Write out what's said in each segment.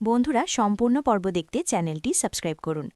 বন্ধুরা, সম্পূর্ণ পর্ব দেখতে চ্যানেলটি সাবস্ক্রাইব করুন।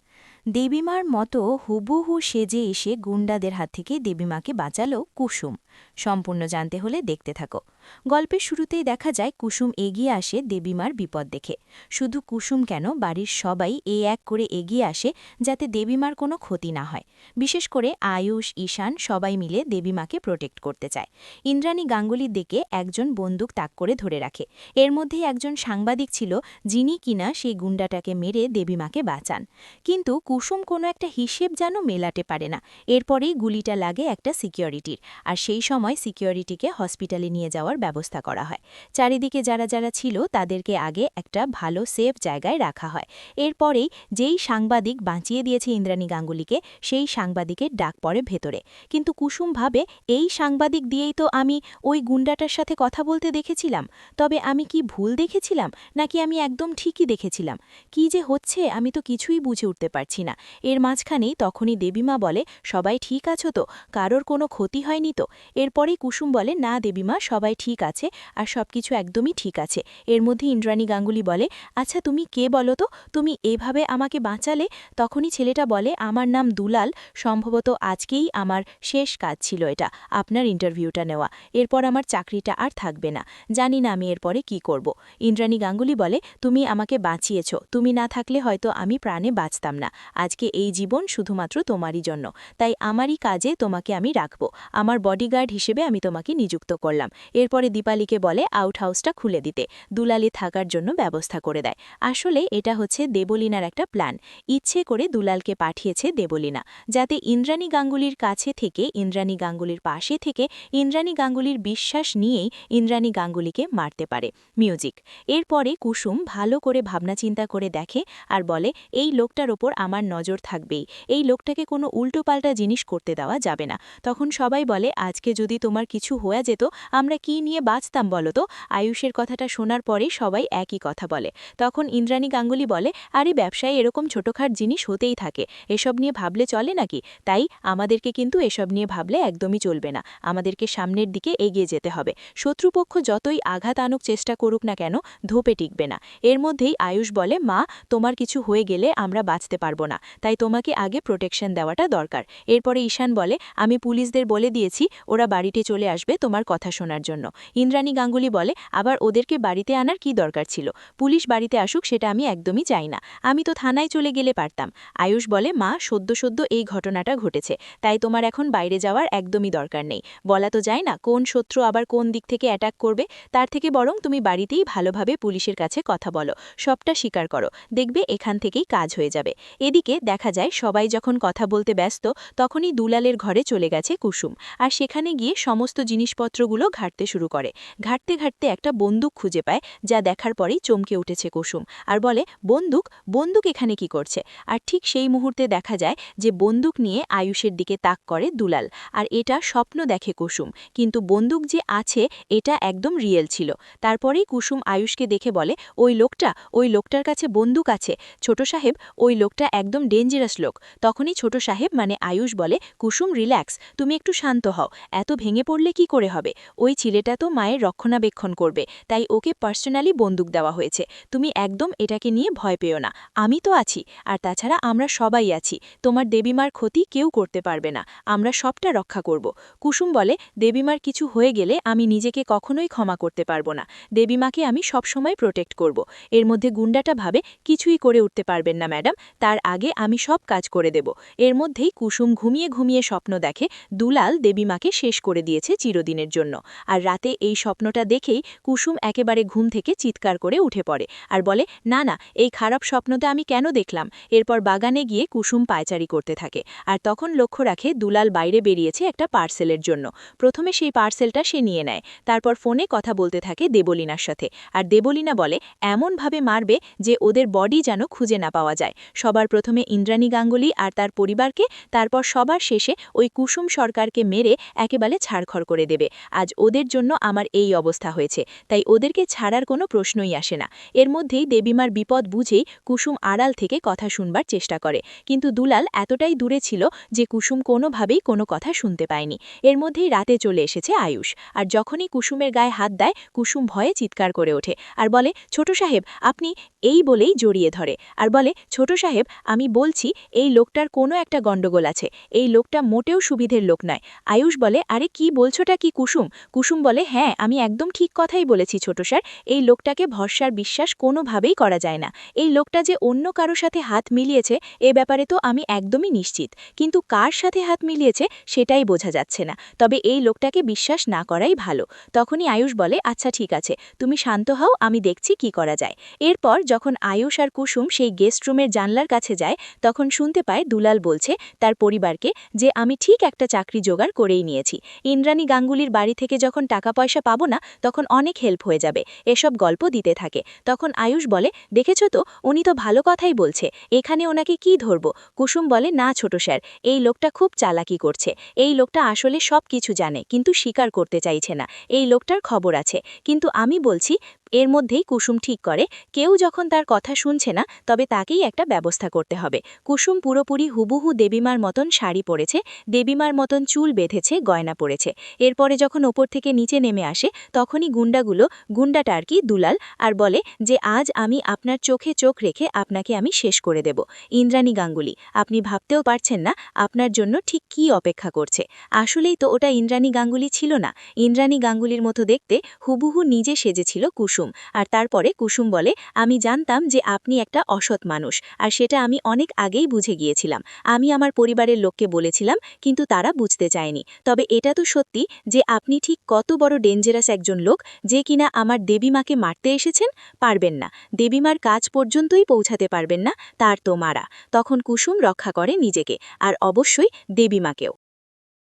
দেবীমার মতো হুবুহু সেজে এসে গুন্ডাদের হাত থেকে দেবীমাকে বাঁচালো কুসুম। সম্পূর্ণ জানতে হলে দেখতে থাকো। গল্পের শুরুতেই দেখা যায় কুসুম এগিয়ে আসে দেবীমার বিপদ দেখে। শুধু কুসুম কেন, বাড়ির সবাই এ এক করে এগিয়ে আসে যাতে দেবীমার কোনো ক্ষতি না হয়। বিশেষ করে আয়ুষ, ঈশান সবাই মিলে দেবীমাকে প্রোটেক্ট করতে চায়। ইন্দ্রাণী গাঙ্গুলির দিকে একজন বন্দুক তাক করে ধরে রাখে। এর মধ্যেই একজন সাংবাদিক ছিল যিনি কিনা সেই গুন্ডাটাকে মেরে দেবীমাকে বাঁচান। কিন্তু কুসুম কোনো একটা হিসেব যেন মেলাতে পারে না। এরপরেই গুলিটা লাগে একটা সিকিউরিটির আর সেই সময় সিকিউরিটিকে হসপিটালে নিয়ে যাওয়ার ব্যবস্থা করা হয়। চারিদিকে যারা যারা ছিল, তাদেরকে আগে একটা ভালো সেফ জায়গায় রাখা হয়। এরপরেই যেই সাংবাদিক বাঁচিয়ে দিয়েছে ইন্দ্রাণী গাঙ্গুলিকে, সেই সাংবাদিকের ডাক পড়ে ভেতরে। কিন্তু কুসুম ভাবে, এই সাংবাদিক দিয়েই তো আমি ওই গুন্ডাটার সাথে কথা বলতে দেখেছিলাম। তবে আমি কি ভুল দেখেছিলাম? নাকি আমি একদম ঠিকই দেখেছিলাম? কি যে হচ্ছে, আমি তো কিছুই বুঝে উঠতে পারছি না। এর মাঝখানেই তখনই দেবীমা বলে, সবাই ঠিক আছো তো? কারোর কোনো ক্ষতি হয়নি তো? এরপরেই কুসুম বলে, না দেবীমা সবাই ঠিক আছে আর সবকিছু একদমই ঠিক আছে। এর মধ্যে ইন্দ্রাণী গাঙ্গুলি বলে আচ্ছা তুমি কে বলো তো? তুমি এভাবে আমাকে বাঁচালে? তখনই ছেলেটা বলে, আমার নাম দুলাল, সম্ভবত আজকেই আমার শেষ কাজ ছিল এটা, আপনার ইন্টারভিউটা নেওয়া। এরপর আমার চাকরিটা আর থাকবে না, জানি না আমি এরপরে কি করব। ইন্দ্রাণী গাঙ্গুলি বলে, তুমি আমাকে বাঁচিয়েছ, তুমি না থাকলে হয়তো আমি প্রাণে বাঁচতাম না। আজকে এই জীবন শুধুমাত্র তোমারই জন্য। তাই আমারই কাজে তোমাকে আমি রাখব। আমার বডিগার্ড হিসেবে আমি তোমাকে নিযুক্ত করলাম। এরপরে দীপালিকে বলে আউট হাউসটা খুলে দিতে। দুলালি থাকার জন্য ব্যবস্থা করে দেয়। আসলে এটা হচ্ছে দেবলিনার একটা প্ল্যান ইচ্ছে করে দুলালকে পাঠিয়েছে দেবলিনা, যাতে ইন্দ্রাণী গাঙ্গুলির কাছে থেকে, ইন্দ্রাণী গাঙ্গুলির পাশে থেকে, ইন্দ্রাণী গাঙ্গুলির বিশ্বাস নিয়েই ইন্দ্রাণী গাঙ্গুলিকে মারতে পারে। মিউজিক এরপরে কুসুম ভালো করে ভাবনা চিন্তা করে দেখে আর বলে, এই লোকটার ওপর আমার নজর থাকবেই। এই লোকটাকে কোনো উল্টোপাল্টা জিনিস করতে দেওয়া যাবে না। তখন সবাই বলে, আজকে যদি তোমার কিছু হয়ে যেত, আমরা কি নিয়ে বাঁচতাম বলো তো? আয়ুষের কথাটা শোনার পরে সবাই একই কথা বলে। তখন ইন্দ্রাণী গাঙ্গুলি বলে, আরে, ব্যবসায় এরকম ছোটখাট জিনিস হতেই থাকে। এসব নিয়ে ভাবলে চলে নাকি? তাই আমাদেরকে কিন্তু এসব নিয়ে ভাবলে একদমই চলবে না। আমাদেরকে সামনের দিকে এগিয়ে যেতে হবে। শত্রুপক্ষ যতই আঘাত আনুক চেষ্টা করুক না কেন, ধোপে টিকবে না। এর মধ্যেই আয়ুষ বলে, মা, তোমার কিছু হয়ে গেলে আমরা বাঁচতে পারব না। তাই তোমাকে আগে প্রোটেকশন দেওয়াটা দরকার। এরপরে ঈশান বলে, আমি পুলিশদের বলে দিয়েছি, ওরা বাড়িতে চলে আসবে তোমার কথা শোনার জন্য। ইন্দ্রাণী গাঙ্গুলি বলে, আবার ওদেরকে বাড়িতে আনার কি দরকার ছিল? পুলিশ বাড়িতে আসুক সেটা আমি একদমই চাই না। আমি তো থানায় চলে গেলে পারতাম। আয়ুষ বলে, মা, সদ্য সদ্য এই ঘটনাটা ঘটেছে। তাই তোমার এখন বাইরে যাওয়ার একদমই দরকার নেই। বলা তো যায় না কোন শত্রু আবার কোন দিক থেকে অ্যাটাক করবে, তার থেকে বরং তুমি বাড়িতেই ভালোভাবে পুলিশের কাছে কথা বলো। সবটা স্বীকার করো। দেখবে এখান থেকেই কাজ হয়ে যাবে। এদিকে দেখা যায় সবাই যখন কথা বলতে ব্যস্ত, তখনই দুলালের ঘরে চলে গেছে কুসুম। আর সেখানে গিয়ে সমস্ত জিনিসপত্রগুলো ঘাটতে শুরু করে। ঘাটতে ঘাটতে একটা বন্দুক খুঁজে পায়, যা দেখার পরেই চমকে উঠেছে কুসুম। আর বলে, বন্দুক বন্দুক এখানে কি করছে? আর ঠিক সেই মুহূর্তে দেখা যায় যে বন্দুক নিয়ে আয়ুষের দিকে তাক করে দুলাল। আর এটা স্বপ্ন দেখে কুসুম। কিন্তু বন্দুক যে আছে, এটা একদম রিয়েল ছিল। তারপরেই কুসুম আয়ুষকে দেখে বলে, ওই লোকটা, ওই লোকটার কাছে বন্দুক আছে। ছোট সাহেব, ওই লোকটা একদম ডেঞ্জারাস লোক। তখনই ছোট সাহেব মানে আয়ুষ বলে, কুসুম রিল্যাক্স তুমি একটু শান্ত হও। এত ভেঙে পড়লে কি করে হবে? ওই ছেলেটা তো মায়ের রক্ষণাবেক্ষণ করবে, তাই ওকে পার্সোনালি বন্দুক দেওয়া হয়েছে। তুমি একদম এটাকে নিয়ে ভয় পেও না। আমি তো আছি, আর তাছাড়া আমরা সবাই আছি। তোমার দেবীমার ক্ষতি কেউ করতে পারবে না। আমরা সবটা রক্ষা করব। কুসুম বলে, দেবীমার কিছু হয়ে গেলে আমি নিজেকে কখনোই ক্ষমা করতে পারব না। দেবীমাকে আমি সবসময় প্রোটেক্ট করব। এর মধ্যে গুন্ডাটা ভাবে, কিছুই করে উঠতে পারবেন না, ম্যাডাম। তার আগে আমি সব কাজ করে দেব। এর মধ্যেই কুসুম ঘুমিয়ে ঘুমিয়ে স্বপ্ন দেখে দুলাল দেবীমাকে শেষ করে দিয়েছে চিরদিনের জন্য। আর রাতে এই স্বপ্নটা দেখেই কুসুম একেবারে ঘুম থেকে চিৎকার করে উঠে পড়ে আর বলে, না না, এই খারাপ স্বপ্নটা আমি কেন দেখলাম? এরপর বাগানে গিয়ে কুসুম পায়চারি করতে থাকে আর তখন লক্ষ্য রাখে দুলাল বাইরে বেরিয়েছে একটা পার্সেলের জন্য। প্রথমে সেই পার্সেলটা সে নিয়ে নেয়, তারপর ফোনে কথা বলতে থাকে দেবলিনার সাথে আর দেবলিনা বলে, এমনভাবে মারবে যে ওদের বডি যেন খুঁজে না পাওয়া যায়। সবার প্রথমে ইন্দ্রাণী গাঙ্গুলি আর তার পরিবারকে, তারপর সবার শেষে ওই কুসুম সরকারকে মেরে এক একেবারে ছাড়খড় করে দেবে। আজ ওদের জন্য আমার এই অবস্থা হয়েছে। তাই ওদেরকে ছাড়ার কোনো প্রশ্নই আসে না। এর মধ্যেই দেবীমার বিপদ বুঝেই কুসুম আড়াল থেকে কথা শুনবার চেষ্টা করে। কিন্তু দুলাল এতটাই দূরে ছিল যে কুসুম কোনোভাবেই কোনো কথা শুনতে পায়নি। এর মধ্যেই রাতে চলে এসেছে আয়ুষ। আর যখনই কুসুমের গায়ে হাত দেয়, কুসুম ভয়ে চিৎকার করে ওঠে। আর বলে, ছোট সাহেব, আপনি এই বলেই জড়িয়ে ধরে। আর বলে, ছোট সাহেব, আমি বলছি, এই লোকটার কোনো একটা গণ্ডগোল আছে। এই লোকটা মোটেও সুবিধের লোক নয়। আয়ুষ বলে আরে কি বলছোটা কি কুসুম? কুসুম বলে হ্যাঁ আমি একদম ঠিক কথাই বলেছি ছোট স্যার। এই লোকটাকে ভরসার বিশ্বাস কোনোভাবেই করা যায় না। এই লোকটা যে অন্য কারও সাথে হাত মিলিয়েছে, এ ব্যাপারে তো আমি একদমই নিশ্চিত। কিন্তু কার সাথে হাত মিলিয়েছে, সেটাই বোঝা যাচ্ছে না। তবে এই লোকটাকে বিশ্বাস না করাই ভালো। তখনই আয়ুষ বলে আচ্ছা ঠিক আছে। তুমি শান্ত হও, আমি দেখছি কি করা যায়। এরপর যখন আয়ুষ আর কুসুম সেই গেস্ট রুমের জানলার কাছে যায়, তখন শুনতে পায় দুলাল বলছে তার পরিবারকে যে, আমি ঠিক একটা চাকরি জোগাড় করেই নিয়েছি। ইন্দ্রাণী গাঙ্গুলির বাড়ি থেকে যখন টাকা পয়সা পাবো না, তখন অনেক হেল্প হয়ে যাবে। এসব গল্প দিতে থাকে। তখন আয়ুষ বলে, দেখেছ তো, উনি তো ভালো কথাই বলছে। এখানে ওনাকে কি ধরবো? কুসুম বলে, না ছোট স্যার, এই লোকটা খুব চালাকি করছে। এই লোকটা আসলে সব কিছু জানে, কিন্তু স্বীকার করতে চাইছে না। এই লোকটার খবর আছে। কিন্তু আমি বলছি এর মধ্যেই কুসুম ঠিক করে, কেউ যখন তার কথা শুনছে না, তবে তাকেই একটা ব্যবস্থা করতে হবে। কুসুম পুরোপুরি হুবুহু দেবীমার মতন শাড়ি পরেছে, দেবীমার মতন চুল বেঁধেছে, গয়না পরেছে। এরপরে যখন ওপর থেকে নিচে নেমে আসে, তখনই গুন্ডাগুলো, গুন্ডাটা আর কি দুলাল, আর বলে যে, আজ আমি আপনার চোখে চোখ রেখে আপনাকে আমি শেষ করে দেব। ইন্দ্রাণী গাঙ্গুলি, আপনি ভাবতেও পারছেন না আপনার জন্য ঠিক কি অপেক্ষা করছে। আসলেই তো ওটা ইন্দ্রাণী গাঙ্গুলি ছিল না। ইন্দ্রাণী গাঙ্গুলির মতো দেখতে হুবুহু নিজে সেজেছিল কুসুম। আর তারপরে কুসুম বলে, আমি জানতাম যে আপনি একটা অসৎ মানুষ, আর সেটা আমি অনেক আগেই বুঝে গিয়েছিলাম। আমি আমার পরিবারের লোককে বলেছিলাম, কিন্তু তারা বুঝতে চায়নি। তবে এটা তো সত্যি যে আপনি ঠিক কত বড় ডেঞ্জারাস একজন লোক যে কিনা আমার দেবীমাকে মারতে এসেছেন? পারবেন না। দেবীমার কাজ পর্যন্তই পৌঁছাতে পারবেন না, তার তো মারা। তখন কুসুম রক্ষা করে নিজেকে, আর অবশ্যই দেবীমাকেও।